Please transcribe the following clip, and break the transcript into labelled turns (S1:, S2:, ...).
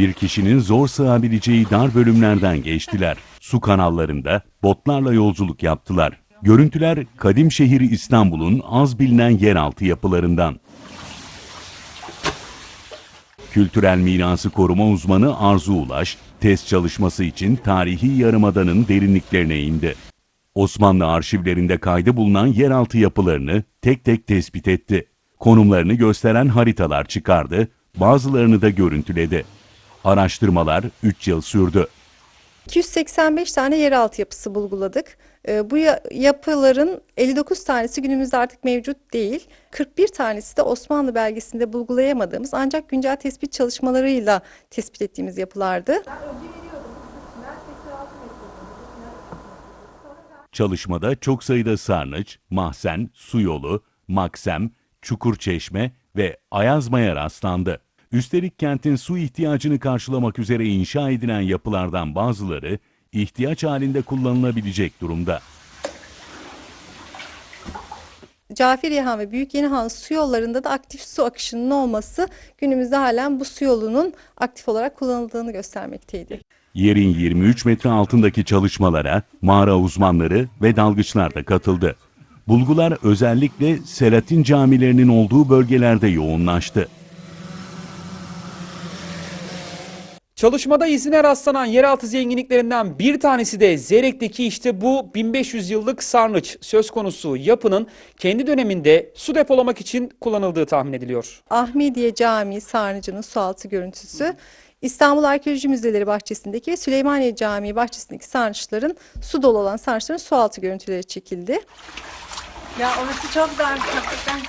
S1: bir kişinin zor sığabileceği dar bölümlerden geçtiler. Su kanallarında botlarla yolculuk yaptılar. Görüntüler kadim şehir İstanbul'un az bilinen yeraltı yapılarından. Kültürel mirası koruma uzmanı Arzu Ulaş, test çalışması için tarihi yarımadanın derinliklerine indi. Osmanlı arşivlerinde kaydı bulunan yeraltı yapılarını tek tek tespit etti. Konumlarını gösteren haritalar çıkardı, bazılarını da görüntüledi. Araştırmalar 3 yıl sürdü.
S2: 285 tane yeraltı yapısı bulguladık. Ee, Bu ya- yapıların 59 tanesi günümüzde artık mevcut değil. 41 tanesi de Osmanlı belgesinde bulgulayamadığımız ancak güncel tespit çalışmalarıyla tespit ettiğimiz yapılardı.
S1: Çalışmada çok sayıda sarnıç, mahzen, su yolu, maksem, çukur çeşme ve ayazmaya rastlandı. Üstelik kentin su ihtiyacını karşılamak üzere inşa edilen yapılardan bazıları ihtiyaç halinde kullanılabilecek durumda.
S2: Caferiyehan ve Büyük Yenihan su yollarında da aktif su akışının olması günümüzde halen bu su yolunun aktif olarak kullanıldığını göstermekteydi.
S1: Yerin 23 metre altındaki çalışmalara mağara uzmanları ve dalgıçlar da katıldı. Bulgular özellikle Selatin camilerinin olduğu bölgelerde yoğunlaştı.
S3: Çalışmada izine rastlanan yeraltı zenginliklerinden bir tanesi de Zerek'teki işte bu 1500 yıllık sarnıç söz konusu yapının kendi döneminde su depolamak için kullanıldığı tahmin ediliyor.
S2: Ahmediye Camii sarnıcının sualtı görüntüsü. İstanbul Arkeoloji Müzeleri bahçesindeki ve Süleymaniye Camii bahçesindeki sarnıçların su dolu olan sarnıçların sualtı görüntüleri çekildi.
S4: Ya orası çok dar hakikaten.